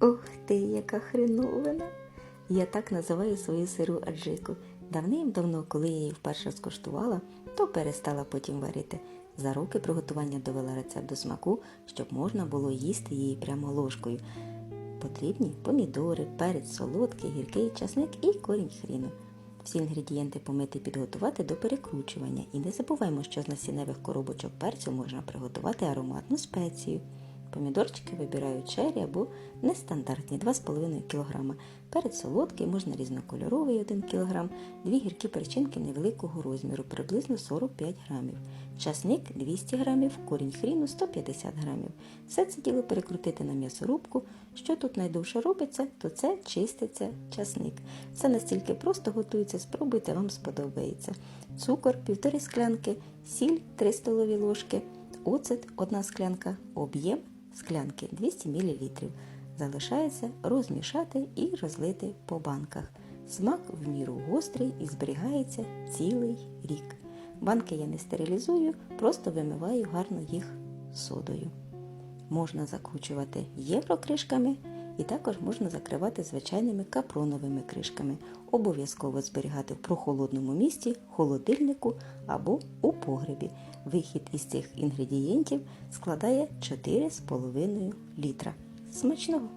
Ух ти, яка хреновина! Я так називаю свою сиру аджику. Давним-давно, коли я її вперше скуштувала, то перестала потім варити. За роки приготування довела рецепт до смаку, щоб можна було їсти її прямо ложкою. Потрібні помідори, перець солодкий, гіркий, часник і корінь хріну. Всі інгредієнти помити і підготувати до перекручування. І не забуваємо, що з насінневих коробочок перцю можна приготувати ароматну спецію. Помідорчики вибираю чері або нестандартні 2,5 кг. Перець солодкий, можна різнокольоровий 1 кг, дві гіркі перчинки невеликого розміру, приблизно 45 г. Часник 200 г, корінь хріну 150 г. Все це діло перекрутити на м'ясорубку. Що тут найдовше робиться, то це чиститься часник. Це настільки просто готується, спробуйте, вам сподобається. Цукор 1,5 склянки, сіль 3 столові ложки, оцет 1 склянка, об'єм склянки 200 мл. Залишається розмішати і розлити по банках. Смак в міру гострий і зберігається цілий рік. Банки я не стерилізую, просто вимиваю гарно їх содою. Можна закручувати єврокришками і також можна закривати звичайними капроновими кришками. Обов'язково зберігати в прохолодному місці, холодильнику або у погребі. Вихід із цих інгредієнтів складає 4,5 літра. Смачного!